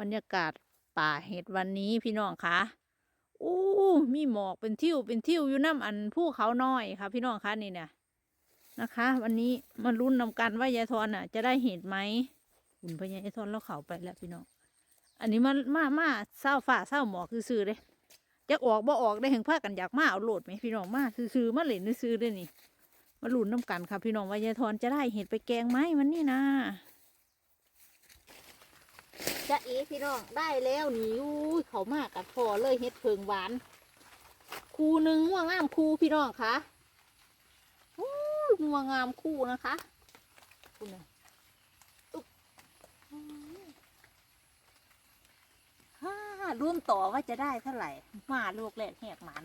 บรรยากาศป่าเห็ดวันนี้พี่น้องคะอู้มีหมอกเป็นทิวเป็นทิวอยู่น้ำอันภูเขาน้อยค่ะ พี่น้องคะนี่เนี่ยนะคะ วันนี้มาลุ้นนำกันว่ายายทอนอะ จะได้เห็ดไหมคุณพญายายทอนแล้วเขาไปแล้วพี่น้องอันนี้มามามาเศร้าฝ่าเศร้าหมอกซื่อเลยจะออกบ่ออกได้เห็นผ้ากันอยากมาเอาโหลดไหมพี่น้องมาซื่อมาเล่นซื่อๆเลยนี่มาลุ้นน้ำกันค่ะพี่น้องว่ายายทอนจะได้เห็ดไปแกงไหมวันนี้นะ จะเอพี่น้องได้แล้วนี่อุ้ยเขามากกัดพอเลยเฮ็ดเพิงหวาน คูหนึ่งม่วงงามคูพี่น้องคะอู้ม่วงงามคู่นะคะคุณน่ะอุ๊บอืมฮ่ารวมต่อว่าจะได้เท่าไหร่ มาลูกแรกแหกหมัน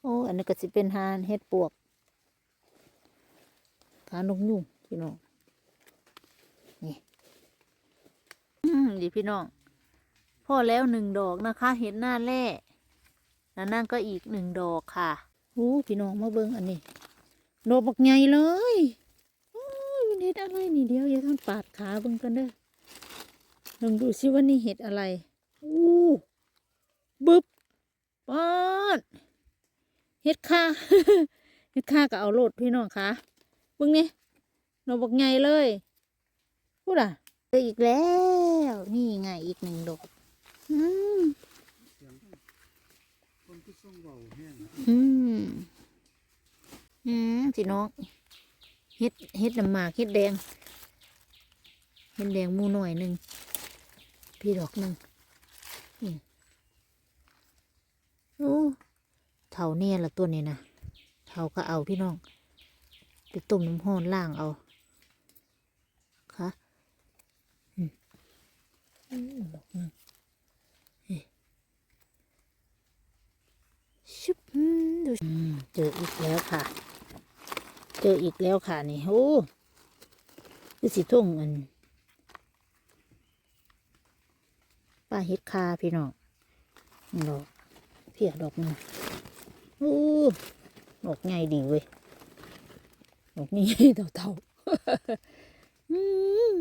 โอ้อันนี้ก็จะเป็นหานเฮ็ดปวกขานกยุงพี่น้องอืม ดีพี่น้องพ่อแล้วหนึ่งดอกนะคะ เห็นหน้าแร่แล้วนั่นก็อีกหนึ่งดอกค่ะโอ้พี่น้องมาเบิ้งอันนี้ ดอกบักใหญ่เลยโอ้ยมันเห็ดอะไรนี่เดียวอย่าทำปาดขาเบิ้งกันเด้อลองดูซิว่านี่เห็ดอะไรอู้บึบปาดเห็ดค่าเห็ดค่าก็เอาโลดพี่น้องคะเบิ้งนี่ดอกบักใหญ่เลยพูดอะ เจออีกแล้ว นี่ไงอีกหนึ่งดอกอืมอืมอืมพี่น้องเฮ็ดเฮ็ดน้ำหมากเฮ็ดแดงเฮ็ดแดงมูหน่อยหนึ่งพี่ดอกหนึ่งนี่โอ้เท่าเนี่ยละตัวนี้นะเท่าก็เอาพี่น้องไปต้มน้ำห้อนล่างเอาค่ะ อืม ดอกนึงเฮ้ชุบดูเจออีกแล้วค่ะ เจออีกแล้วค่ะนี่โอ้คือสีทุ่งอันป้าเฮ็ดคาพี่น้องดอกเพียดอกหนึงโอ้ดอกใหญ่ดีเว้ยดอกนี้เท่าๆอืม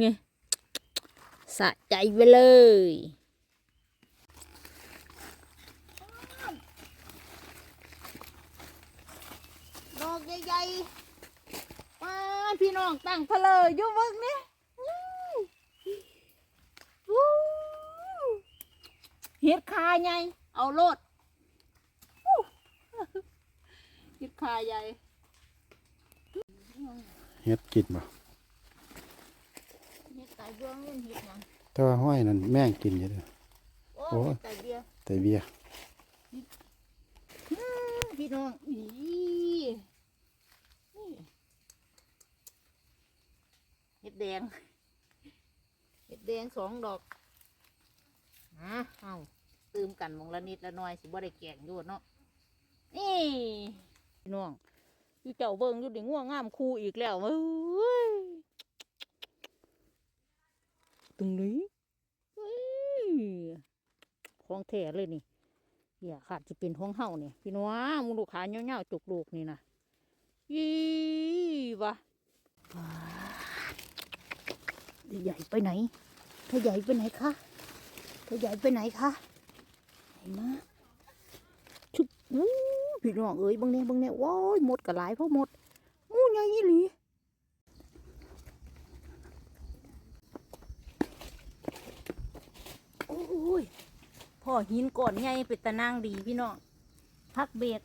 ไง สะใจไปเลยดอกใหญ่ๆมาพี่น้องตั้งเพลออยู่เบิ่งนี่อู้อู้เฮ็ดคาใหญ่เอาโลดอู้เฮ็ดคาใหญ่เฮ็ดกินบ่ เฮ็ดไก่เบื้องเล่นเฮ็ดหยังแต่ว่าห้อยนั่นแม่งกินอยู่เด้อ โอ้โอ้ยเฮ็ดไก่เบียร์แต่เบียร์อืมพี่น้องอีนี่เห็ดแดงเห็ดแดงสองดอกนะเอาตืมกันหมองละนิดละหน้อยสิบ่ได้แกงอยู่เนาะนี่พี่น้องอยู่เจ้าเบิ่งอยู่เด็ง่วงงามคู่อีกแล้วเว้ย ตรงนี้เฮ้ยของแท้เลยนี่อย่าขาดจะเป็นห้องเฮาเนี่ยพี่น้องมึงลูกค้าเงี้ยวๆจุกลูกนี่นะยี่วะว้าใหญ่ไปไหนเธอใหญ่ไปไหนคะเธอใหญ่ไปไหนคะไหนมาชุบอู้พี่น้องเอ้ยบางเนี่ยบางเนี่ยว้ายหมดกระหลายเพราะหมดมูใหญ่ยี่หลี อ้ยพ่อหินก่อนใหญ่เป็นตะนางดีพี่น้องพักเบรก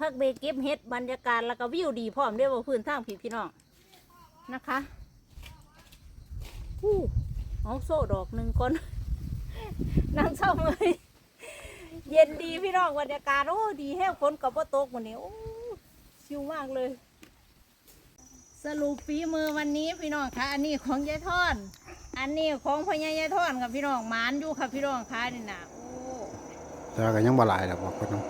พักเบรกเก็บเห็ดบรรยากาศแล้วก็วิวดีพร้อมเด้วยว่าพื้นทางผีพี่น้องนะคะอู้เอาโซ่ดอกหนึ่งคนนางเศร้าเลยเย็นดีพี่น้องบรรยากาศโอ้ดีแห้งฝนกับว่าตกวันนี้โอ้ชิวมากเลย สรุปฝีมือวันนี้พี่น้องคะอันนี้ของยายทอน อันนี้ของพญายายทอนกับพี่น้องหมานอยู่ค่ะพี่น้องคะนี่นะโอ้ แต่ว่าก็ยังบ่หลายดอกบอกเพิ่นเนาะ